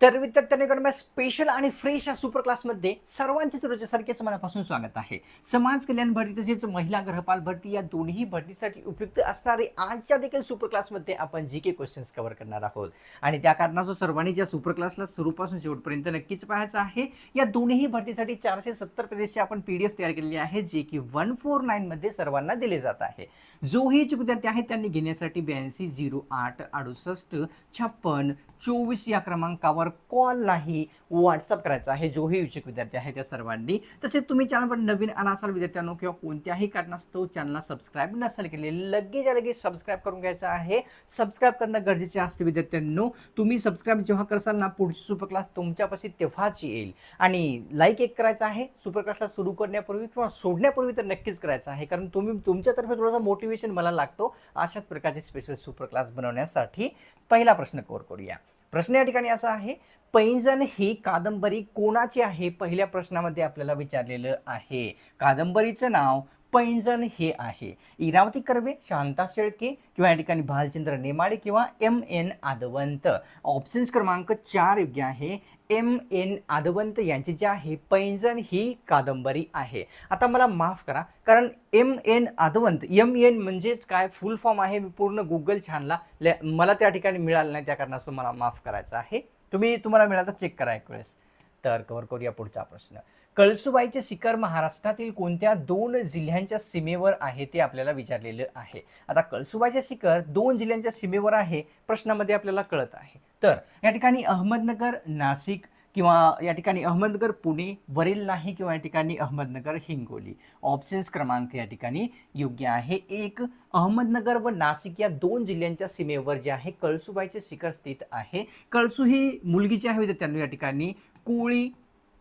तर विद्यार्थ्यांकडे स्पेशल आणि फ्रेश या सुपर क्लासमध्ये सर्वांचे रोजसारखेच मनापासून स्वागत आहे. समाज कल्याण भरती तसेच महिला गृहपाल भरती या दोन्ही भरतीसाठी उपयुक्त असणारे आजच्या देखील सुपर क्लासमध्ये आपण जी के क्वेश्चन्स कव्हर करणार आहोत. आणि त्या कारणाचं सर्वांनी ज्या सुपर क्लासला सुरूपासून शेवटपर्यंत नक्कीच पाहायचं आहे या दोन्ही भरतीसाठी चारशे सत्तर पेजेसची आपण पी डी एफ तयार केलेली आहे जे की वन फोर नाईनमध्ये सर्वांना दिले जात आहे. जोही इच्छुक विद्यार्थी आहेत त्यांनी घेण्यासाठी ब्याऐंशी झिरो आठ अडुसष्ट छप्पन चोवीस या क्रमांकावर कॉललाही व्हॉट्सअप करायचा आहे. जोही इच्छुक विद्यार्थी आहे त्या सर्वांनी. तसेच तुम्ही चॅनलवर नवीन आला असाल विद्यार्थ्यांनो किंवा कोणत्याही कारणास्तव चॅनलला सबस्क्राईब नसेल केले लगेच लगेच सबस्क्राईब करून घ्यायचं आहे. सबस्क्राईब करणं गरजेचे असते विद्यार्थ्यांनो. तुम्ही सबस्क्राईब जेव्हा करसाल ना पुढची सुपर क्लास तुमच्यापाशी तेव्हाच येईल. आणि लाईक एक करायचं आहे. सुपर क्लासला सुरू करण्यापूर्वी किंवा सोडण्यापूर्वी तर नक्कीच करायचं आहे. कारण तुम्ही तुमच्यातर्फे थोडंसं मोटिवेशन मला लागतो अशाच प्रकारचे स्पेशल सुपर क्लास बनवण्यासाठी पहिला प्रश्न कव्हर करूया. प्रश्न या ठिकाणी असा आहे पैंजण ही कादंबरी कोणाची आहे? पहिल्या प्रश्नामध्ये आपल्याला विचारलेलं आहे. कादंबरीचं नाव पैंजण हे आहे. इरावती कर्वे शांता शेळके किंवा या ठिकाणी भालचंद्र नेमाडे किंवा एम एन आदवंत. ऑप्शन्स क्रमांक चार योग्य आहे. एम एन आदवंत यांची जी आहे पैंजण ही कादंबरी आहे. आता मला माफ करा कारण एम एन आदवंत एम एन म्हणजेच काय? फुल फॉर्म आहे मी पूर्ण गुगल छानला मला त्या ठिकाणी मिळालं नाही त्या कारणास्तव मला माफ करायचं आहे. तुम्ही तुम्हाला मिळालं तर चेक करा एक वेळेस. तर कव्हर करूया पुढचा प्रश्न. कळसुबाईचे शिखर महाराष्ट्रातील कोणत्या दोन जिल्ह्यांच्या सीमेवर आहे ते आपल्याला विचारलेलं आहे. आता कळसुबाईचे शिखर दोन जिल्ह्यांच्या सीमेवर आहे प्रश्नामध्ये आपल्याला कळत आहे. तर या ठिकाणी अहमदनगर नाशिक किंवा या ठिकाणी अहमदनगर पुणे वरील नाही किंवा या ठिकाणी अहमदनगर हिंगोली. ऑप्शन्स क्रमांक या ठिकाणी योग्य आहे. एक अहमदनगर व नाशिक या दोन जिल्ह्यांच्या सीमेवर जे आहे कळसुबाईचे शिखर स्थित आहे. कळसू ही मुलगी जी आहे विद्यार्थ्यांनो या ठिकाणी कोळी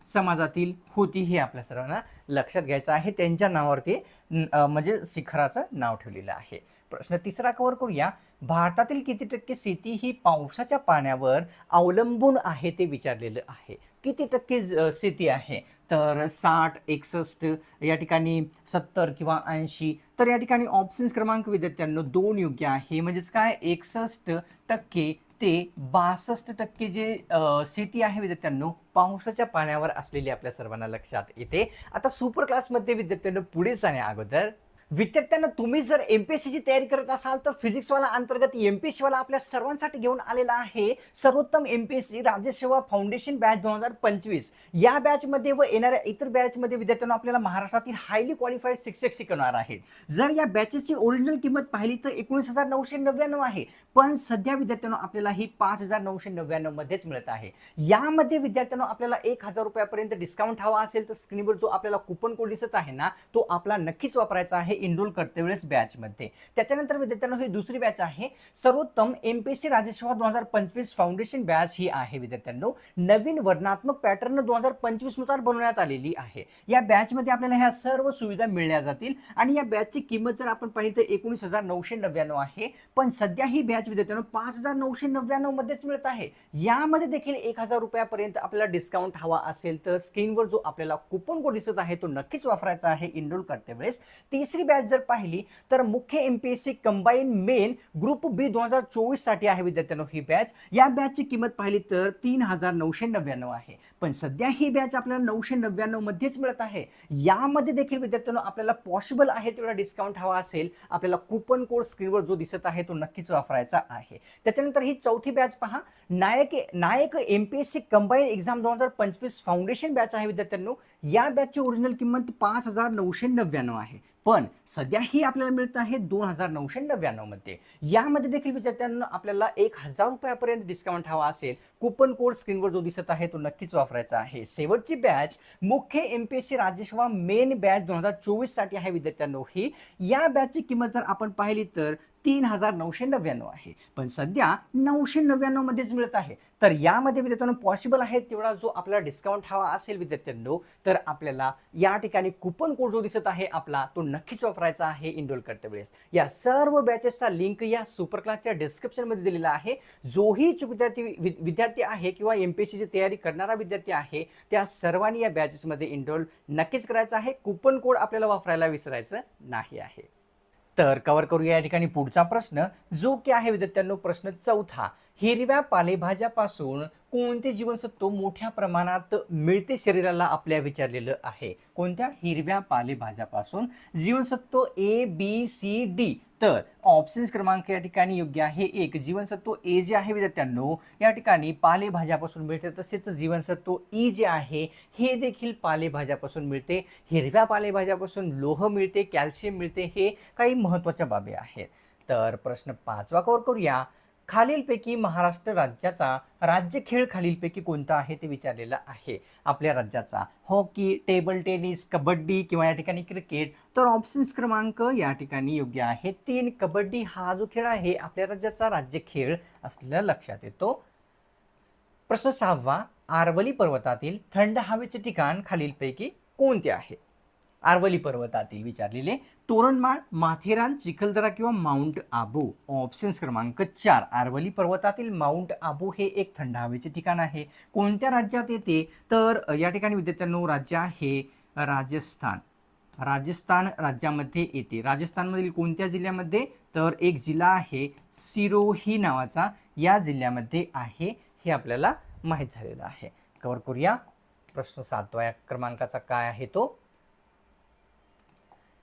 समाजातील होती हे आपल्या सर्वांना लक्षात घ्यायचं आहे. त्यांच्या नावावरती म्हणजे शिखराचं नाव ठेवलेलं आहे. प्रश्न तिसरा कव्हर करूया. भारतातील किती टक्के शेती ही पावसाच्या पाण्यावर अवलंबून आहे ते विचारलेलं आहे. किती टक्के ज- शेती आहे? तर साठ एकसष्ट या ठिकाणी सत्तर किंवा ऐंशी. तर या ठिकाणी ऑप्शन्स क्रमांक विद्यार्थ्यांना दोन योग्य आहे. म्हणजेच काय? एकसष्ट टक्के ते बासष्ट टक्के जे शेती आहे विद्यार्थ्यांनो पावसाच्या पाण्यावर असलेली आपल्या सर्वांना लक्षात येते. आता सुपर क्लासमध्ये विद्यार्थ्यांना पुढे जाण्या अगोदर विद्यार्थ्यांना तुम्ही जर एम पी एस सीची तयारी करत असाल तर फिजिक्सवाला अंतर्गत एम पी एस सीवाला आपल्या सर्वांसाठी घेऊन आलेला आहे सर्वोत्तम एम पी एस सी राज्यसेवा फाउंडेशन बॅच दोन हजार पंचवीस. या बॅचमध्ये व येणाऱ्या इतर बॅचमध्ये विद्यार्थ्यांना आपल्याला महाराष्ट्रातील हायली क्वालिफाईड शिक्षक शिकवणार आहेत. जर या बॅचेसची ओरिजिनल किंमत पाहिली तर एकोणीस हजार नऊशे नव्याण्णव आहे. पण सध्या विद्यार्थ्यांना आपल्याला ही पाच हजार नऊशे नव्याण्णव मध्येच मिळत आहे. यामध्ये विद्यार्थ्यांना आपल्याला एक हजार रुपयापर्यंत डिस्काउंट हवा असेल तर स्क्रीनवर जो आपल्याला कुपन कोड दिसत आहे ना तो आपला नक्कीच वापरायचा आहे. इनरोल करते वेळेस बॅचमध्ये त्याच्यानंतर विद्यार्थ्यांना ही दुसरी बॅच आहे. सर्वोत्तम एम पी सी राज्यसेवा दोन हजार पंचवीस फाउंडेशन बॅच ही आहे विद्यार्थ्यांनो. नवीन वर्णात्मक पॅटर्न दोन हजार पंचवीसनुसार बनवण्यात आलेली आहे. या बॅचमध्ये आपल्याला ह्या सर्व सुविधा मिळल्या जातील. आणि या बॅचची किंमत जर आपण पाहिली तर एकोणीस हजार नऊशे नव्याण्णव आहे. पण सध्या ही बॅच विद्यार्थ्यांनो पाच हजार नऊशे नव्याण्णव मध्येच मिळत आहे. यामध्ये देखील एक हजार रुपयापर्यंत आपल्याला डिस्काउंट हवा असेल तर स्क्रीनवर जो आपल्याला कुपन कोड दिसत आहे तो नक्कीच वापरायचा आहे. इनरोल करते वेळेस. तिसरी बॅच जर पाहिली तर मुख्य M P S C combine main group B दोन हजार चोवीससाठी आहे विद्यार्थ्यांनो ही बॅच या बॅचची किंमत पाहिली तर तीन हजार नऊशे नव्याण्णव आहे. पण सध्या ही बॅच आपल्याला नऊशे नव्याण्णव मध्येच मिळत आहे. यामध्ये देखील विद्यार्थ्यांनो आपल्याला पॉसिबल आहे तेवढा डिस्काउंट हवा असेल. आपल्याला कुपन कोड स्क्रीनवर जो दिसत आहे तो नक्कीच वापरायचा आहे. त्याच्यानंतर ही चौथी बॅच पहा. नायक नायक M P S C combine exam दोन हजार पंचवीस फाउंडेशन बॅच आहे विद्यार्थ्यांनो. या बॅचची ओरिजिनल किंमत पाच हजार नऊशे नव्याण्णव आहे. पण सध्या ही आपल्याला मिळत आहे दोन हजार नऊशे नव्याण्णवमध्ये. यामध्ये देखील विद्यार्थ्यांना आपल्याला एक हजार रुपयापर्यंत डिस्काउंट हवा असेल. कुपन कोड स्क्रीनवर जो दिसत आहे तो नक्कीच वापरायचा आहे. शेवटची बॅच मुख्य एम पी एस सी राजेशवा मेन बॅच दोन हजार चोवीससाठी आहे विद्यार्थ्यांनो ही. या बॅचची किंमत जर आपण पाहिली तर तीन हजार नऊशे नव्याण्णव आहे. पण सध्या नऊशे नव्याण्णव मध्येच मिळत आहे. तर यामध्ये विद्यार्थ्यांनो पॉसिबल आहे तेवढा जो आपल्याला डिस्काउंट हवा असेल विद्यार्थ्यांनो तर आपल्याला या ठिकाणी कुपन कोड जो दिसत आहे आपला तो नक्कीच वापरायचा आहे इनरोल करते वेळेस. या सर्व बॅचेसचा लिंक या सुपर क्लासच्या डिस्क्रिप्शनमध्ये दिलेला आहे. जोही चूक विद्यार्थी विद्यार्थी आहे किंवा एम पी एस सीची तयारी करणारा विद्यार्थी आहे त्या सर्वांनी या बॅचेसमध्ये इनरोल नक्कीच करायचं आहे. कुपन कोड आपल्याला वापरायला विसरायचं नाही आहे. तर कव्हर करूया या ठिकाणी पुढचा प्रश्न. जो की आहे विद्यार्थ्यांनो प्रश्न चौथा. हिरव्या पालेभाज्यापासून कोणते जीवनसत्व मोठ्या प्रमाणात मिळते शरीराला आपल्या विचारलेलं आहे? कोणत्या? हिरव्या पालेभाज्यापासून. जीवनसत्व ए बी सी डी तर ऑप्शन्स क्रमांक या ठिकाणी योग्य आहे. एक जीवनसत्व ए जे आहे विद्यार्थ्यांनो या ठिकाणी पालेभाज्यापासून मिळते. तसेच जीवनसत्व ई जे आहे हे देखील पालेभाज्यापासून मिळते. हिरव्या पालेभाज्यापासून लोह मिळते कॅल्शियम मिळते हे काही महत्त्वाच्या बाबी आहेत. तर प्रश्न पाचवा कवर करूया. खालीलपैकी महाराष्ट्र राज्याचा राज्य खेळ खालीलपैकी कोणता आहे ते विचारलेलं आहे. आपल्या राज्याचा हॉकी टेबल टेनिस कबड्डी किंवा या ठिकाणी क्रिकेट तर ऑप्शन्स क्रमांक या ठिकाणी योग्य आहे. तीन कबड्डी हा जो खेळ आहे आपल्या राज्याचा राज्य खेळ असलेला लक्षात येतो. प्रश्न सहावा आरवली पर्वतातील थंड हवेचे ठिकाण खालीलपैकी कोणते आहे? आरवली पर्वतातील विचारलेले तोरणमाळ माथेरान चिखलदरा किंवा माउंट आबू. ऑप्शन्स क्रमांक चार आरवली पर्वतातील माउंट आबू हे एक थंड हवेचे ठिकाण आहे. कोणत्या राज्यात येते? तर या ठिकाणी विद्यार्थ्यांनो राज्य आहे राजस्थान. राजस्थान राज्यामध्ये येते. राजस्थानमधील कोणत्या जिल्ह्यामध्ये? तर एक जिल्हा आहे सिरोही नावाचा. या जिल्ह्यामध्ये आहे हे आपल्याला माहीत झालेलं आहे. कवर करूया. प्रश्न सातवा या क्रमांकाचा काय आहे तो?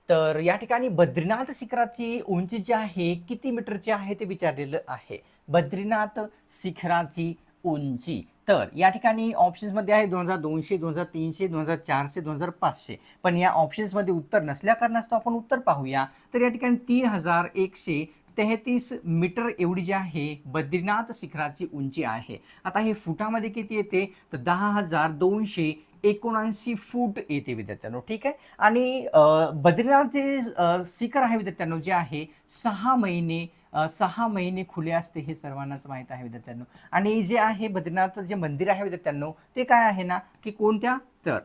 तर या ठिकाणी बद्रीनाथ शिखराची उंची जी आहे किती मीटरची आहे ते विचारलेलं आहे. बद्रीनाथ शिखराची उंची. तर या ठिकाणी ऑप्शन्समध्ये आहे दोन हजार दोनशे दोन हजार तीनशे दोन हजार चारशे दोन हजार पाचशे. पण या ऑप्शन्समध्ये उत्तर नसल्या कारणास्तव आपण उत्तर पाहूया. तर या ठिकाणी तीन हजार एकशे तेहतीस मीटर एवढी जी आहे बद्रीनाथ शिखराची उंची आहे. आता हे फुटामध्ये किती येते? तर दहा हजार दोनशे एकोणऐंशी फूट येते विद्यार्थ्यांनो ठीक आहे? आणि बद्रीनाथ जे शिखर आहे विद्यार्थ्यांनो जे आहे सहा महिने सहा महिने खुले असते हे सर्वांनाच माहीत आहे विद्यार्थ्यांनो. आणि जे आहे बद्रीनाथ जे मंदिर आहे विद्यार्थ्यांनो ते काय आहे ना की कोणत्या? तर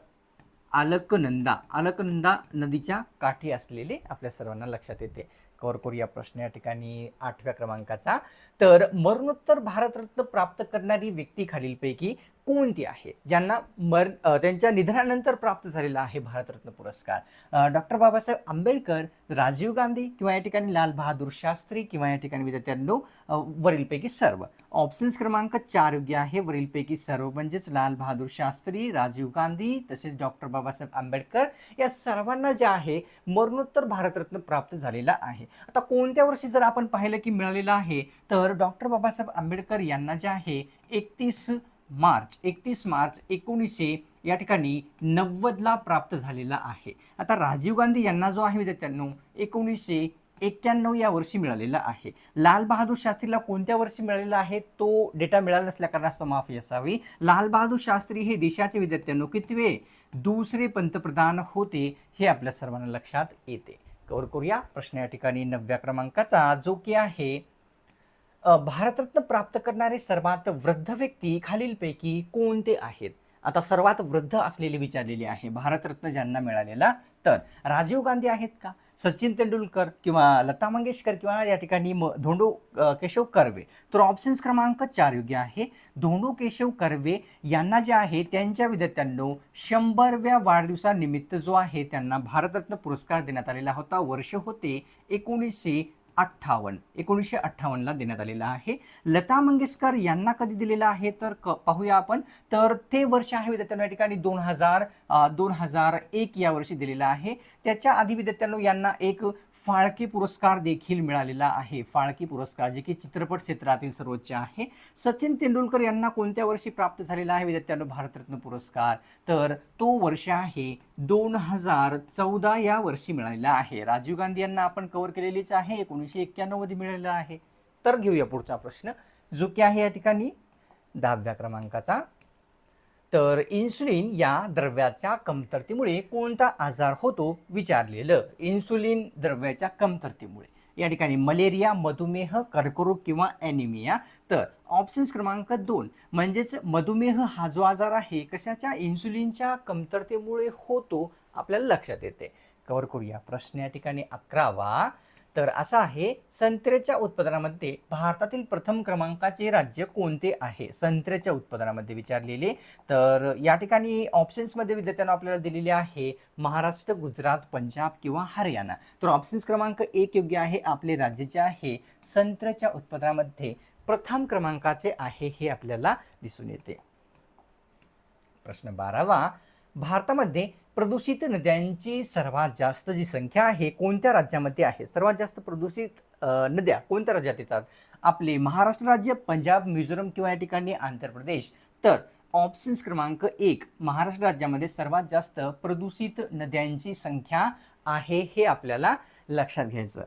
अलकनंदा अलकनंदा नदीच्या काठी असलेले आपल्या सर्वांना लक्षात येते. कवर करूया प्रश्न या ठिकाणी आठव्या क्रमांकाचा. तर मरणोत्तर भारतरत्न प्राप्त करणारी व्यक्ती खालीलपैकी कोणती आहे? ज्यांना मर त्यांच्या निधनानंतर प्राप्त झालेला आहे भारतरत्न पुरस्कार. डॉक्टर बाबासाहेब आंबेडकर राजीव गांधी किंवा या ठिकाणी लाल बहादूर शास्त्री किंवा या ठिकाणी विद्यार्थ्यांनो वरीलपैकी सर्व. ऑप्शन्स क्रमांक चार योग्य आहे. वरीलपैकी सर्व म्हणजेच लाल बहादूर शास्त्री राजीव गांधी तसेच डॉक्टर बाबासाहेब आंबेडकर या सर्वांना जे आहे मरणोत्तर भारतरत्न प्राप्त झालेला आहे. आता कोणत्या वर्षी जर आपण पाहिलं की मिळालेलं आहे तर तर डॉक्टर बाबासाहेब आंबेडकर यांना जे आहे एकतीस मार्च एकतीस मार्च एकोणीसशे या ठिकाणी नव्वदला प्राप्त झालेला आहे. आता राजीव गांधी यांना जो आहे विद्यार्थ्यांनो एकोणीसशे एक्क्याण्णव या वर्षी मिळालेला आहे. लाल बहादूर शास्त्रीला कोणत्या वर्षी मिळालेला आहे? तो डेटा मिळाला नसल्या कारणास्तव माफी असावी. लाल बहादूर शास्त्री हे देशाचे विद्यार्थ्यांनो कितवे दुसरे पंतप्रधान होते हे आपल्या सर्वांना लक्षात येते. कवर करूया प्रश्न या ठिकाणी नवव्या क्रमांकाचा जो की आहे भारतरत्न प्राप्त करणारे सर्वात वृद्ध व्यक्ती खालीलपैकी कोणते आहेत? आता सर्वात वृद्ध असलेले विचारलेले आहे भारतरत्न ज्यांना मिळालेला. तर राजीव गांधी आहेत का? सचिन तेंडुलकर किंवा लता मंगेशकर किंवा या ठिकाणी म धोंडो केशव कर्वे. तर ऑप्शन्स क्रमांक चार योग्य आहे. धोंडो केशव कर्वे यांना जे आहे त्यांच्या विद्यार्थ्यांनो शंभरव्या वाढदिवसानिमित्त जो आहे त्यांना भारतरत्न पुरस्कार देण्यात आलेला होता. वर्ष होते एकोणीसशे अठ्ठावन्न एकोणीसशे अठ्ठावन्नला देण्यात आलेला आहे. लता मंगेशकर यांना कधी दिलेला आहे? तर क पाहूया आपण. तर ते वर्ष आहे विद्यार्थ्यांना या ठिकाणी दोन हजार दोन हजार एक या वर्षी दिलेला आहे. त्याच्या आधी विद्यार्थ्यांनो यांना एक फाळके पुरस्कार देखील मिळालेला आहे. फाळके पुरस्कार जे की चित्रपट क्षेत्रातील सर्वोच्च आहे. सचिन तेंडुलकर यांना कोणत्या वर्षी प्राप्त झालेला आहे विद्यार्थ्यांनो भारतरत्न पुरस्कार? तर तो वर्ष आहे दोन हजार चौदा या वर्षी मिळालेला आहे. राजीव गांधी यांना आपण कव्हर केलेलीच आहे एकोणीसशे एक्क्याण्णवमध्ये मिळालेला आहे. तर घेऊया पुढचा प्रश्न. जो की आहे या ठिकाणी दहाव्या क्रमांकाचा. तर इन्सुलिन या द्रव्याच्या कमतरतेमुळे कोणता आजार होतो विचारलेलं. इन्सुलिन द्रव्याच्या कमतरतेमुळे. या ठिकाणी मलेरिया मधुमेह कर्करोग किंवा ॲनिमिया तर ऑप्शन्स क्रमांक दोन. म्हणजेच मधुमेह हा जो आजार आहे कशाच्या इन्सुलिनच्या कमतरतेमुळे होतो आपल्याला लक्षात येते. कव्हर करूया. प्रश्न या ठिकाणी अकरावा. तर असं आहे संत्र्याच्या उत्पादनामध्ये भारतातील प्रथम क्रमांकाचे राज्य कोणते आहे? संत्र्याच्या उत्पादनामध्ये विचारलेले. तर या ठिकाणी ऑप्शन्समध्ये विद्यार्थ्यांना आपल्याला दिलेले आहे महाराष्ट्र गुजरात पंजाब किंवा हरियाणा. तर ऑप्शन्स क्रमांक एक योग्य आहे आपले राज्य जे आहे संत्र्याच्या उत्पादनामध्ये प्रथम क्रमांकाचे आहे हे आपल्याला दिसून येते. प्रश्न बारावा. भारतामध्ये प्रदूषित नद्यांची सर्वात जास्त जी संख्या आहे कोणत्या राज्यामध्ये आहे? सर्वात जास्त प्रदूषित नद्या कोणत्या राज्यात येतात? आपले महाराष्ट्र राज्य पंजाब मिझोरम किंवा या ठिकाणी आंध्र प्रदेश. तर ऑप्शन्स क्रमांक एक महाराष्ट्र राज्यामध्ये सर्वात जास्त प्रदूषित नद्यांची संख्या आहे हे आपल्याला लक्षात घ्यायचं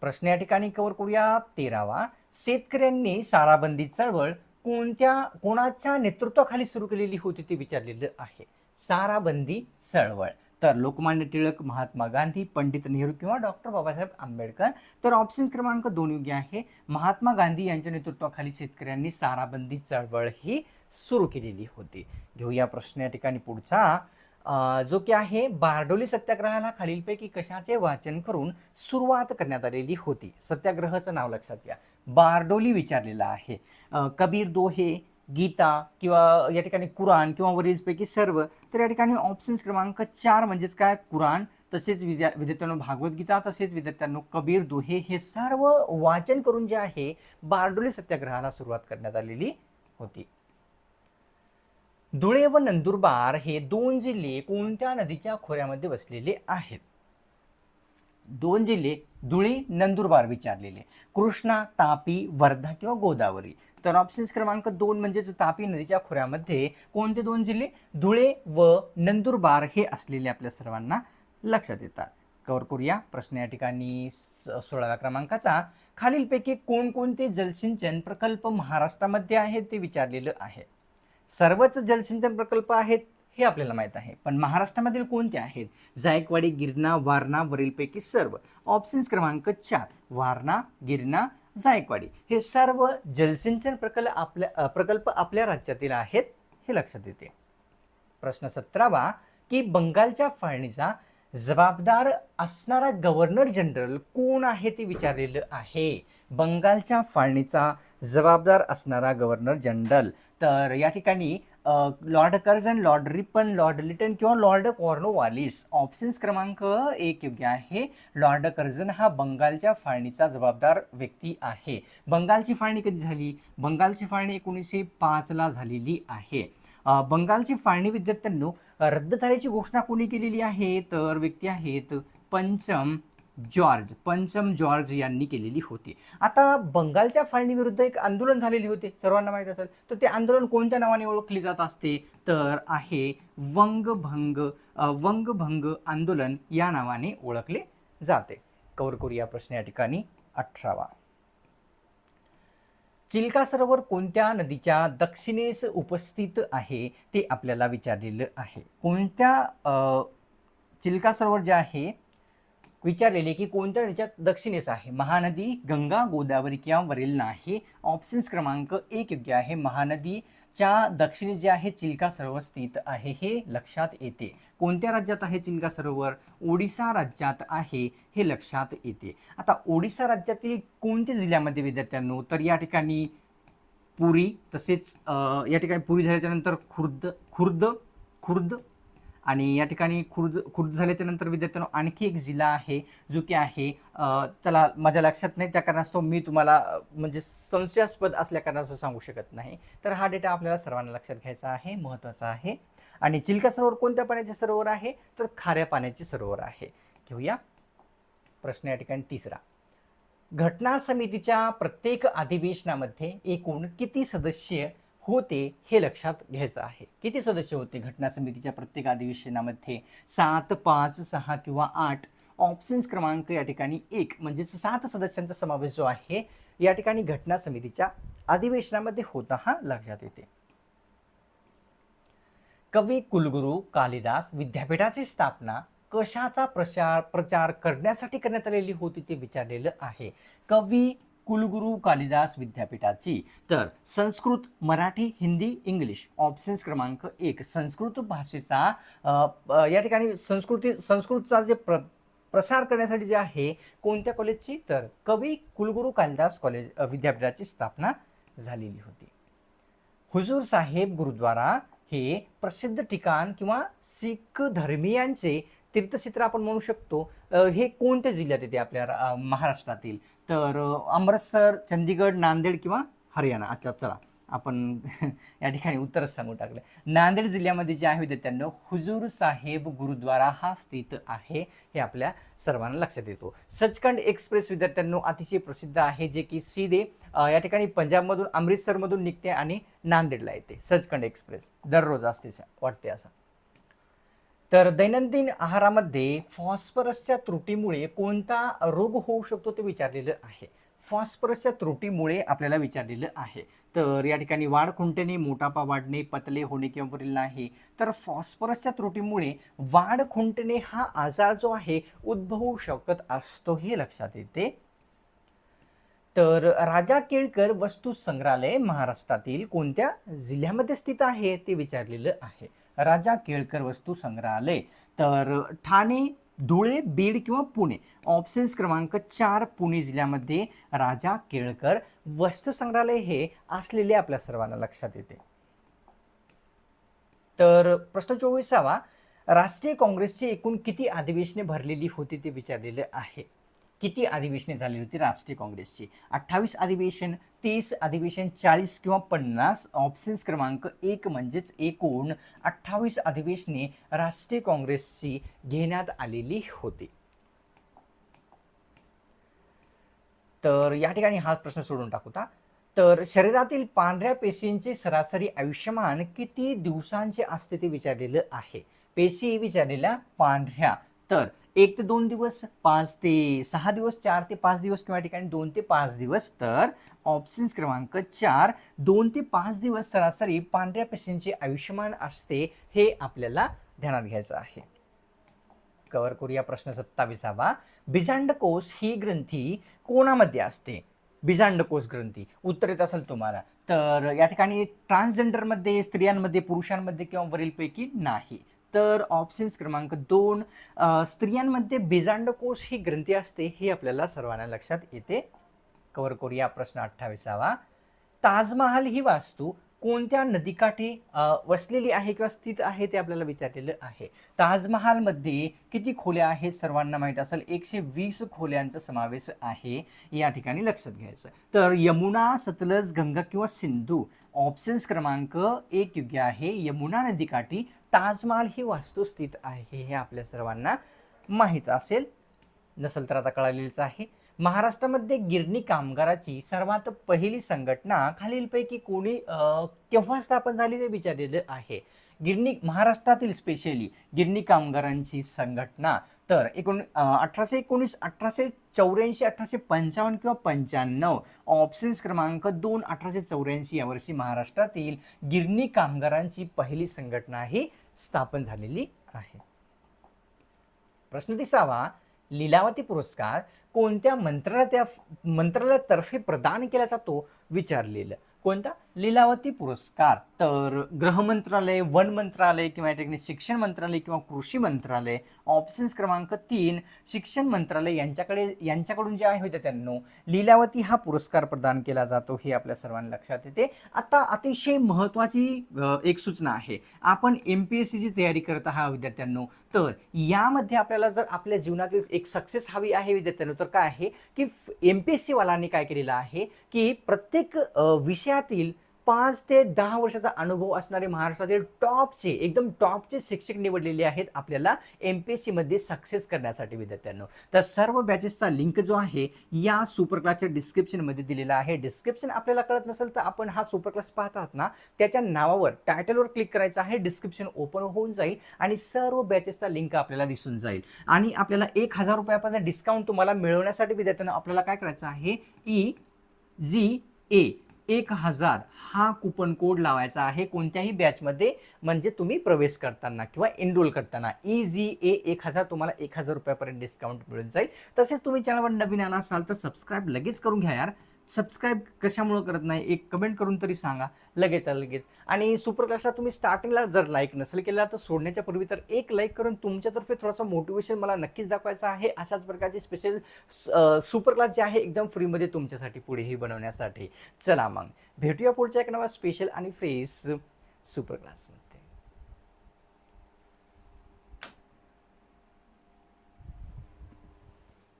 प्रश्न या ठिकाणी कव्हर करूया. तेरावा शेतकऱ्यांनी साराबंदी चळवळ कोणत्या कोणाच्या नेतृत्वाखाली सुरू केलेली होती ते विचारलेलं आहे. साराबंदी चळवळ. तर लोकमान्य टिळक महात्मा गांधी पंडित नेहरू किंवा डॉक्टर बाबासाहेब आंबेडकर. तर ऑप्शन क्रमांक दोन योग्य आहे. महात्मा गांधी यांच्या नेतृत्वाखाली शेतकऱ्यांनी साराबंदी चळवळ ही सुरू केलेली होती. घेऊया प्रश्न या ठिकाणी पुढचा. जो की आहे बारडोली सत्याग्रहाला खालीलपैकी कशाचे वाचन करून सुरुवात करण्यात आलेली होती? सत्याग्रहाचं नाव लक्षात घ्या. बारडोली विचारलेलं आहे. कबीर दोहे गीता किंवा या ठिकाणी कुराण किंवा वरीलपैकी सर्व तर या ठिकाणी ऑप्शन्स क्रमांक चार म्हणजेच काय? कुराण तसेच विद्या विद्यार्थ्यांनो भागवद्गीता तसेच विद्यार्थ्यांनो कबीर दोहे हे सर्व वाचन करून जे आहे बारडोली सत्याग्रहाला सुरुवात करण्यात आलेली होती. धुळे व नंदुरबार हे दोन जिल्हे कोणत्या नदीच्या खोऱ्यामध्ये वसलेले आहेत? दोन जिल्हे धुळे नंदुरबार विचारलेले. कृष्णा तापी वर्धा किंवा गोदावरी. तर ऑप्शन्स क्रमांक दोन म्हणजेच तापी नदीच्या खोऱ्यामध्ये कोणते दोन जिल्हे? धुळे व नंदुरबार हे असलेले आपल्या सर्वांना लक्षात येतात. कवर करूया. प्रश्न या ठिकाणी स- सोळाव्या क्रमांकाचा. खालीलपैकी कोणकोणते जलसिंचन प्रकल्प महाराष्ट्रामध्ये आहेत ते विचारलेलं आहे. सर्वच जलसिंचन प्रकल्प आहेत. हे आपल्याला माहीत आहे. पण महाराष्ट्रामधील कोणते आहेत? जायकवाडी गिरणा वारणा वरीलपैकी सर्व. ऑप्शन्स क्रमांक चार वारणा गिरणा जायकवाडी. हे सर्व जलसिंचन प्रकल्प आपल्या प्रकल्प आपल्या राज्यातील आहेत हे लक्षात येते. प्रश्न सतरावा की बंगालच्या फाळणीचा जबाबदार असणारा गव्हर्नर जनरल कोण आहे ते विचारलेलं आहे. बंगालच्या फाळणीचा जबाबदार असणारा गव्हर्नर जनरल तर या ठिकाणी Lord Curzon Lord Ripon Lord Lytton किंवा लॉर्ड कॉर्नोवालिस. ऑप्शन्स क्रमांक एक योग्य आहे. लॉर्ड कर्जन हा बंगालच्या फाळणीचा जबाबदार व्यक्ती आहे. बंगालची फाळणी कधी झाली? बंगालची फाळणी एकोणीसशे पाचला झालेली आहे. बंगालची फाळणी विद्यार्थ्यांनो रद्द झाल्याची घोषणा कोणी केलेली आहे? तर व्यक्ती आहेत पंचम जॉर्ज पंचम जॉर्ज यांनी केलेली होती. आता बंगालच्या फाळणीविरुद्ध एक आंदोलन झालेली होते सर्वांना माहीत असेल. तर ते आंदोलन कोणत्या नावाने ओळखले जात असते? तर आहे वंगभंग वंगभंग आंदोलन या नावाने ओळखले जाते. कवर करूया प्रश्न या ठिकाणी. अठरावा. चिल्का सरोवर कोणत्या नदीच्या दक्षिणेस उपस्थित आहे ते आपल्याला विचारलेलं आहे. कोणत्या चिल्का सरोवर जे आहे विचारलेले की कोणत्या नदीच्या दक्षिणेस आहे? महानदी गंगा गोदावरी किंवा वरील नाही. ऑप्शन्स क्रमांक एक योग्य आहे. महानदीच्या दक्षिणेस जे आहे चिल्का सरोवर स्थित आहे. हे लक्षात येते. कोणत्या राज्यात आहे चिल्का सरोवर? ओडिसा राज्यात आहे हे लक्षात येते. आता ओडिसा राज्यातील कोणत्या जिल्ह्यामध्ये विद्यार्थ्यांनो? तर या ठिकाणी पुरी तसेच या ठिकाणी पुरी झाल्याच्यानंतर खुर्द खुर्द खुर्द आणि या ठिकाणी खुर्द खुर्द झाल्याच्यानंतर विद्यार्थ्यांनो आणखी एक जिल्हा आहे जो की आहे चला माझ्या लक्षात नाही त्या कारणास्तव मी तुम्हाला म्हणजे संशयास्पद असल्या कारणास्तव सांगू शकत नाही. तर हा डेटा आपल्याला सर्वांना लक्षात घ्यायचा आहे महत्त्वाचा आहे. आणि चिल्का सरोवर कोणत्या पाण्याचे सरोवर आहे? तर खाऱ्या पाण्याचे सरोवर आहे. घेऊया. प्रश्न या ठिकाणी तिसरा. घटना समितीच्या प्रत्येक अधिवेशनामध्ये एकूण किती सदस्य होते हे लक्षात घ्यायचं आहे. किती सदस्य होते घटना समितीच्या प्रत्येक अधिवेशनामध्ये? सात पाच सहा किंवा आठ? ऑप्शन्स क्रमांक या ठिकाणी एक. म्हणजेच सात सदस्यांचा समावेश जो आहे या ठिकाणी घटना समितीच्या अधिवेशनामध्ये होता हा लक्षात येते. कवी कुलगुरू कालिदास विद्यापीठाची स्थापना कशाचा प्रचार प्रचार करण्यासाठी करण्यात आलेली होती ते विचारलेलं आहे. कवी कुलगुरू कालिदास विद्यापीठाची. तर संस्कृत मराठी हिंदी इंग्लिश ऑप्शन्स क्रमांक एक. संस्कृत भाषेचा या ठिकाणी संस्कृती संस्कृतचा जे प्र प्रसार करण्यासाठी जे आहे कोणत्या कॉलेजची तर कवी कुलगुरू कालिदास कॉलेज विद्यापीठाची स्थापना झालेली होती. हुजूर साहेब गुरुद्वारा हे प्रसिद्ध ठिकाण किंवा शीख धर्मीयांचे तीर्थक्षेत्र आपण म्हणू शकतो. हे कोणत्या जिल्ह्यात येते? आपल्या महाराष्ट्रातील. तर अमृतसर चंदीगड नांदेड किंवा हरियाणा. अच्छा चला. आपण या ठिकाणी उत्तरच सांगून टाकलं. नांदेड जिल्ह्यामध्ये जे आहे विद्यार्थ्यांनो हुजूर साहेब गुरुद्वारा हा स्थित आहे हे आपल्या सर्वांना लक्षात येतो. सचखंड एक्सप्रेस विद्यार्थ्यांनो अतिशय प्रसिद्ध आहे जे की सीधे या ठिकाणी पंजाबमधून अमृतसरमधून निघते आणि नांदेडला येते. सचखंड एक्सप्रेस दररोज असते वाटते असं. तर दैनंदिन आहारामध्ये फॉस्फरसच्या त्रुटीमुळे कोणता रोग होऊ शकतो ते विचारलेलं आहे. फॉस्फरसच्या त्रुटीमुळे आपल्याला विचारलेलं आहे. तर या ठिकाणी वाढ खुंटणे मोटापा वाढणे पतले होणे किंवा वरील नाही तर फॉस्फरसच्या त्रुटीमुळे वाढ खुंटणे हा आजार जो आहे उद्भवू शकत असतो हे लक्षात येते. तर राजा केळकर वस्तू संग्रहालय महाराष्ट्रातील कोणत्या जिल्ह्यामध्ये स्थित आहे ते विचारलेलं आहे. राजा केळकर वस्तू संग्रहालय. तर ठाणे धुळे बीड किंवा पुणे. ऑप्शन्स क्रमांक चार पुणे जिल्ह्यामध्ये राजा केळकर वस्तू संग्रहालय हे असलेले आपल्या सर्वांना लक्षात येते. तर प्रश्न चोवीसावा राष्ट्रीय काँग्रेसची एकूण किती अधिवेशने भरलेली होती ते विचारलेले आहे. किती अधिवेशने झाली होती राष्ट्रीय काँग्रेसची? अठ्ठावीस अधिवेशन तीस अधिवेशन चाळीस किंवा पन्नास ऑप्शन्स क्रमांक एक म्हणजेच एकूण अठ्ठावीस अधिवेशने राष्ट्रीय काँग्रेसची घेण्यात आलेली होती. तर या ठिकाणी हा प्रश्न सोडून टाकूता तर शरीरातील पांढऱ्या पेशींचे सरासरी आयुष्यमान किती दिवसांचे असते ते विचारलेलं आहे. पेशी विचारलेल्या पांढऱ्या तर एक ते दोन दिवस पाच ते सहा दिवस चार ते पाच दिवस किंवा ठिकाणी दोन ते पाच दिवस तर ऑप्शन्स क्रमांक चार दोन ते पाच दिवस सरासरी पांढऱ्या पेशींचे आयुष्यमान असते हे आपल्याला ध्यानात घ्यायचं आहे. कव्हर करूया प्रश्न सत्तावीसावा. बिजांडकोश ही ग्रंथी कोणामध्ये असते? बिजांडकोश ग्रंथी. उत्तर येत असेल तुम्हाला. तर या ठिकाणी ट्रान्सजेंडरमध्ये स्त्रियांमध्ये पुरुषांमध्ये किंवा वरीलपैकी नाही. तर ऑप्शन्स क्रमांक दोन स्त्रियांमध्ये बेजांडकोश ही ग्रंथी असते हे आपल्याला सर्वांना लक्षात येते. कव्हर करूया प्रश्न अठ्ठावीसावा. ताजमहाल ही वास्तू कोणत्या नदीकाठी वसलेली आहे किंवा स्थित आहे ते आपल्याला विचारलेलं आहे. ताजमहालमध्ये किती खोल्या आहेत सर्वांना माहीत असेल? एकशे वीस खोल्यांचा समावेश आहे. या ठिकाणी लक्षात घ्यायचं. तर यमुना सतलज गंगा किंवा सिंधू ऑप्शन्स क्रमांक एक योग्य आहे. यमुना नदीकाठी ताजमहाल ही वास्तू स्थित आहे हे आपल्या सर्वांना माहीत असेल. नसेल तर आता कळालेलंच आहे. महाराष्ट्रामध्ये गिरणी कामगाराची सर्वात पहिली संघटना खालीलपैकी कोणी केव्हा स्थापन झाली ते विचारलेलं आहे. गिरणी महाराष्ट्रातील स्पेशली गिरणी कामगारांची संघटना. तर एकोण अठराशे एकोणीस अठराशे चौऱ्याऐंशी अठराशे पंचावन्न किंवा पंच्याण्णव ऑप्शन्स क्रमांक दोन अठराशे चौऱ्याऐंशी यावर्षी महाराष्ट्रातील गिरणी कामगारांची पहिली संघटना ही स्थापन झालेली आहे. प्रश्न तिसावा लिलावती पुरस्कार कोणत्या मंत्रालया मंत्रालयातर्फे प्रदान केला जातो विचारलेलं. कोणता? लीलावती पुरस्कार तर गृह मंत्रालय वन मंत्रालय किंवा या ठिकाणी शिक्षण मंत्रालय किंवा कृषी मंत्रालय ऑप्शन्स क्रमांक तीन शिक्षण मंत्रालय यांच्याकडे यांच्याकडून जे आहे विद्यार्थ्यांनो लीलावती हा पुरस्कार प्रदान केला जातो हे आपल्या सर्वांना लक्षात येते. आता अतिशय महत्त्वाची एक सूचना आहे. आपण एम पी एस सीची तयारी करत आहात विद्यार्थ्यांनो तर यामध्ये आपल्याला जर आपल्या जीवनातील एक सक्सेस हवी आहे विद्यार्थ्यांनो तर काय आहे? की एम पी एस सीवालांनी काय केलेलं आहे? की प्रत्येक विषयातील पाच ते दहा वर्षाचा अनुभव असणारे महाराष्ट्रातील टॉपचे एकदम टॉपचे शिक्षक निवडलेले आहेत आपल्याला एम पी एस सीमध्ये सक्सेस करण्यासाठी विद्यार्थ्यांनो. तर सर्व बॅचेसचा लिंक जो आहे या सुपर क्लासच्या डिस्क्रिप्शनमध्ये दिलेला आहे. डिस्क्रिप्शन आपल्याला कळत नसेल तर आपण हा सुपर क्लास पाहत आहात ना त्याच्या नावावर टायटलवर क्लिक करायचं आहे डिस्क्रिप्शन ओपन होऊन जाईल आणि सर्व बॅचेसचा लिंक आपल्याला दिसून जाईल. आणि आपल्याला एक हजार रुपयापर्यंत डिस्काउंट तुम्हाला मिळवण्यासाठी विद्यार्थ्यांना आपल्याला काय करायचं आहे? ई जी ए एक हजार हा कुपन कोड लावायचा आहे कोणत्याही बॅचमध्ये म्हणजे तुम्ही प्रवेश करताना किंवा एनरोल करताना. ई जी ए एक हजार तुम्हाला एक हजार रुपयापर्यंत डिस्काउंट मिळून जाईल. तसेच तुम्ही चॅनलवर नवीन आला असाल तर सबस्क्राईब लगेच करून घ्या यार. सबस्क्राईब कशामुळं करत नाही एक कमेंट करून तरी सांगा. लगेच लगेच. आणि सुपर क्लासला तुम्ही स्टार्टिंगला जर लाईक नसेल केला तर सोडण्याच्या पूर्वी तर एक लाईक करून तुमच्यातर्फे थोडासा मोटिवेशन मला नक्कीच दाखवायचं आहे. अशाच प्रकारचे स्पेशल सुपर क्लास जे आहे एकदम फ्रीमध्ये तुमच्यासाठी पुढेही बनवण्यासाठी. चला मग. भेटूया पुढच्या एक नवा स्पेशल आणि फ्रेश सुपर क्लासमध्ये